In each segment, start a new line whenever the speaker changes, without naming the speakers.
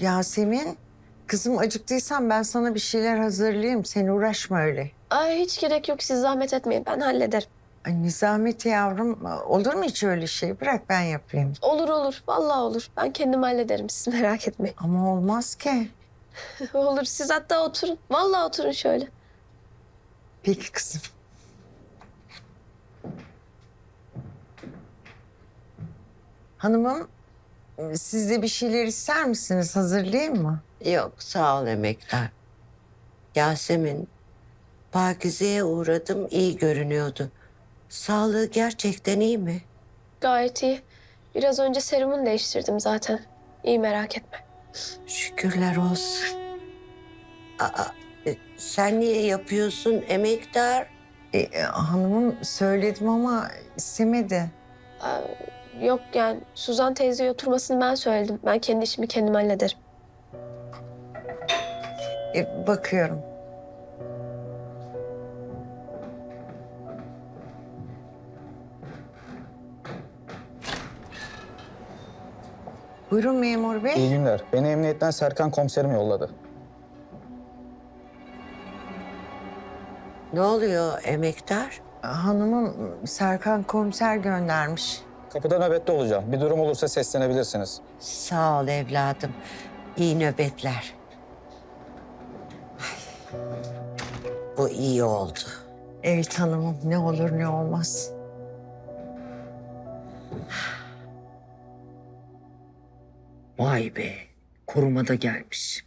Yasemin, kızım acıktıysan ben sana bir şeyler hazırlayayım. Sen uğraşma öyle.
Ay hiç gerek yok siz zahmet etmeyin ben hallederim.
Ay Nizamet yavrum, olur mu hiç öyle şey? Bırak ben yapayım.
Olur olur vallahi olur. Ben kendim hallederim siz merak etmeyin.
Ama olmaz ki.
olur siz hatta oturun. Vallahi oturun şöyle.
Peki kızım. Hanımım, siz de bir şeyler ister misiniz? Hazırlayayım mı?
Yok sağ ol emekler. Yasemin, Pakize'ye uğradım iyi görünüyordu. Sağlığı gerçekten iyi mi?
Gayet iyi. Biraz önce serumunu değiştirdim zaten. İyi merak etme.
Şükürler olsun. Aa, e, sen niye yapıyorsun emektar?
E, hanımım söyledim ama istemedi.
Aa, yok yani Suzan teyzeye oturmasını ben söyledim. Ben kendi işimi kendim hallederim.
E, bakıyorum. Buyurun memur bey.
İyi günler. Beni emniyetten Serkan komiserim yolladı.
Ne oluyor emektar?
Hanımım Serkan komiser göndermiş.
Kapıda nöbette olacağım. Bir durum olursa seslenebilirsiniz.
Sağ ol evladım. İyi nöbetler. Ay, Bu iyi oldu.
Evet hanımım ne olur ne olmaz.
Vay be, korumada gelmiş.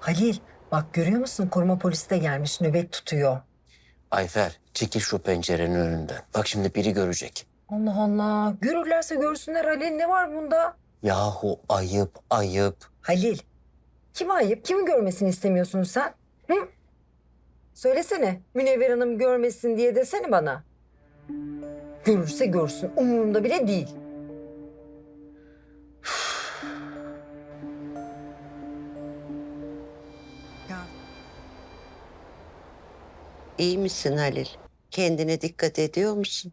Halil, bak görüyor musun koruma polisi de gelmiş, nöbet tutuyor.
Ayfer çekil şu pencerenin önünden. Bak şimdi biri görecek.
Allah Allah, görürlerse görsünler Halil, ne var bunda?
Yahu ayıp ayıp.
Halil, kime ayıp, kimin görmesini istemiyorsun sen? Hı? Söylesene, Münevver Hanım görmesin diye desene bana. Görürse görsün, umurumda bile değil.
İyi misin Halil? Kendine dikkat ediyor musun?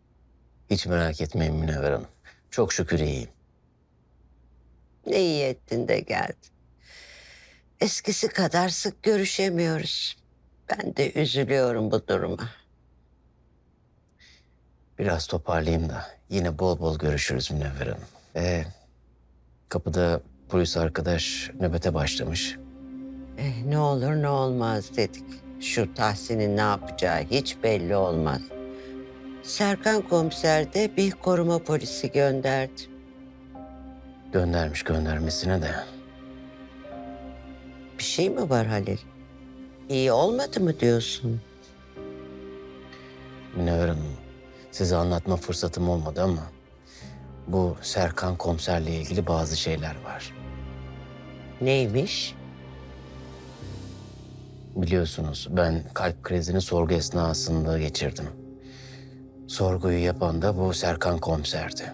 Hiç merak etmeyin Münevver Hanım. Çok şükür iyiyim.
Ne iyi ettin de geldin. Eskisi kadar sık görüşemiyoruz. Ben de üzülüyorum bu duruma.
Biraz toparlayayım da yine bol bol görüşürüz Münevver Hanım. Ee, kapıda polis arkadaş nöbete başlamış.
Eh, ne olur ne olmaz dedik. Şu Tahsin'in ne yapacağı hiç belli olmaz. Serkan komiser de bir koruma polisi gönderdi.
Göndermiş göndermesine de.
Bir şey mi var Halil? İyi olmadı mı diyorsun?
Münevver Hanım size anlatma fırsatım olmadı ama... ...bu Serkan komiserle ilgili bazı şeyler var.
Neymiş?
Biliyorsunuz ben kalp krizini sorgu esnasında geçirdim. Sorguyu yapan da bu Serkan komiserdi.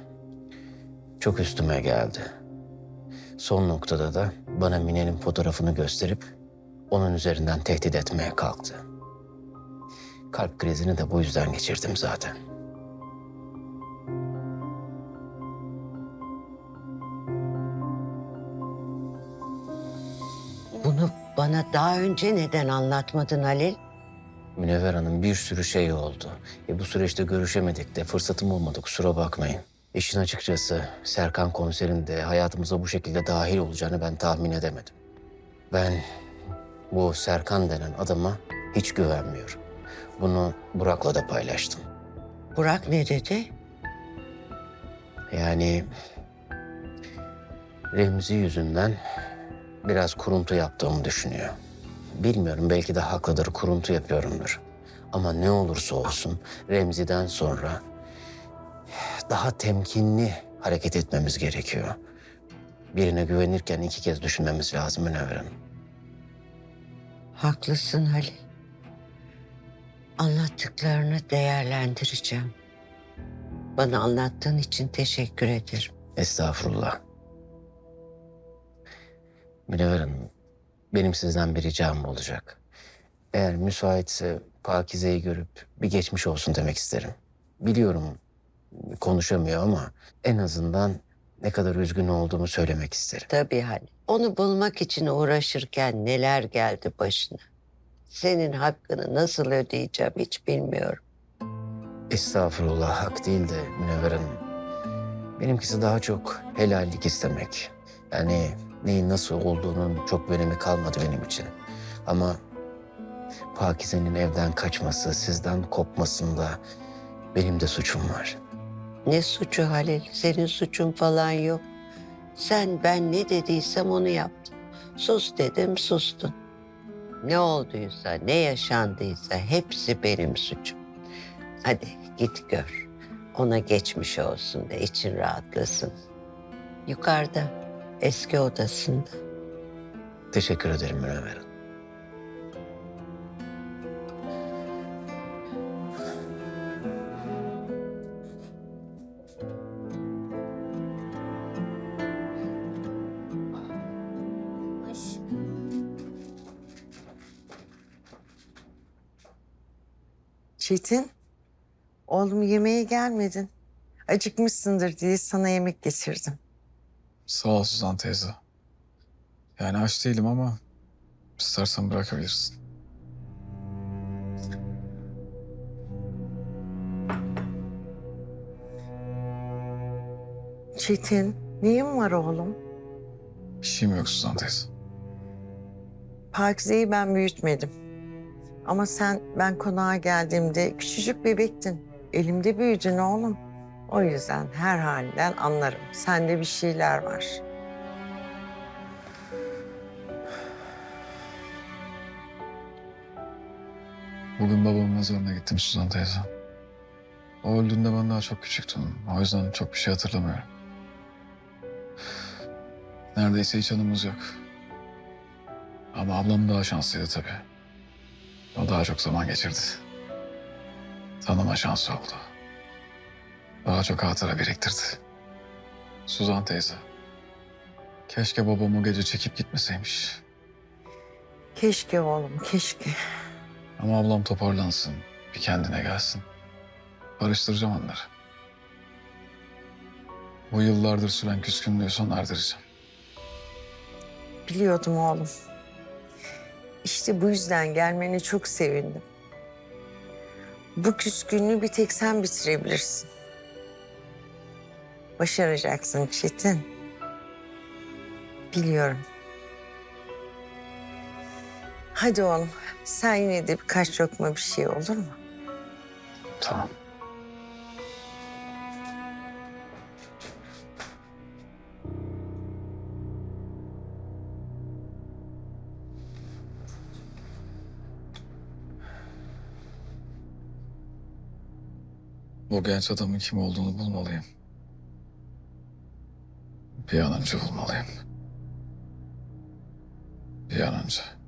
Çok üstüme geldi. Son noktada da bana Mine'nin fotoğrafını gösterip onun üzerinden tehdit etmeye kalktı. Kalp krizini de bu yüzden geçirdim zaten.
Bana daha önce neden anlatmadın Halil?
Münevver Hanım bir sürü şey oldu. E bu süreçte görüşemedik de fırsatım olmadı kusura bakmayın. İşin açıkçası Serkan komiserin de hayatımıza bu şekilde dahil olacağını ben tahmin edemedim. Ben bu Serkan denen adama hiç güvenmiyorum. Bunu Burak'la da paylaştım.
Burak ne dedi?
Yani Remzi yüzünden biraz kuruntu yaptığımı düşünüyor. Bilmiyorum belki de haklıdır kuruntu yapıyorumdur. Ama ne olursa olsun Remzi'den sonra daha temkinli hareket etmemiz gerekiyor. Birine güvenirken iki kez düşünmemiz lazım Münevver Hanım.
Haklısın Halil. Anlattıklarını değerlendireceğim. Bana anlattığın için teşekkür ederim.
Estağfurullah. Münevver Hanım, benim sizden bir ricam olacak. Eğer müsaitse Pakize'yi görüp bir geçmiş olsun demek isterim. Biliyorum konuşamıyor ama en azından ne kadar üzgün olduğumu söylemek isterim.
Tabii hani. Onu bulmak için uğraşırken neler geldi başına. Senin hakkını nasıl ödeyeceğim hiç bilmiyorum.
Estağfurullah hak değil de Münevver Hanım. Benimkisi daha çok helallik istemek. Yani neyin nasıl olduğunun çok önemi kalmadı benim için. Ama Pakize'nin evden kaçması, sizden kopmasında benim de suçum var.
Ne suçu Halil? Senin suçun falan yok. Sen ben ne dediysem onu yaptın. Sus dedim sustun. Ne olduysa, ne yaşandıysa hepsi benim suçum. Hadi git gör. Ona geçmiş olsun de için rahatlasın. Yukarıda, eski odasında.
Teşekkür ederim Münevver Hanım.
Çetin, oğlum yemeğe gelmedin. Acıkmışsındır diye sana yemek getirdim.
Sağ ol Suzan teyze. Yani aç değilim ama istersen bırakabilirsin.
Çetin, neyin var oğlum?
Bir şeyim yok Suzan teyze.
Pakize'yi ben büyütmedim. Ama sen ben konağa geldiğimde küçücük bebektin. Elimde büyüdün oğlum. O yüzden her halinden anlarım. Sende bir şeyler var.
Bugün babamın mezarına gittim Suzan teyze. O öldüğünde ben daha çok küçüktüm. O yüzden çok bir şey hatırlamıyorum. Neredeyse hiç anımız yok. Ama ablam daha şanslıydı tabii. O daha çok zaman geçirdi. Tanıma şansı oldu. Daha çok hatıra biriktirdi. Suzan teyze. Keşke babam o gece çekip gitmeseymiş.
Keşke oğlum, keşke.
Ama ablam toparlansın, bir kendine gelsin. Barıştıracağım onları. Bu yıllardır süren küskünlüğü sona erdireceğim.
Biliyordum oğlum. İşte bu yüzden gelmeni çok sevindim. Bu küskünlüğü bir tek sen bitirebilirsin. Başaracaksın Çetin. Biliyorum. Hadi oğlum, sen yine de birkaç lokma bir şey olur mu?
Tamam. Bu genç adamın kim olduğunu bulmalıyım. Bir an önce bulmalıyım. Bir an önce.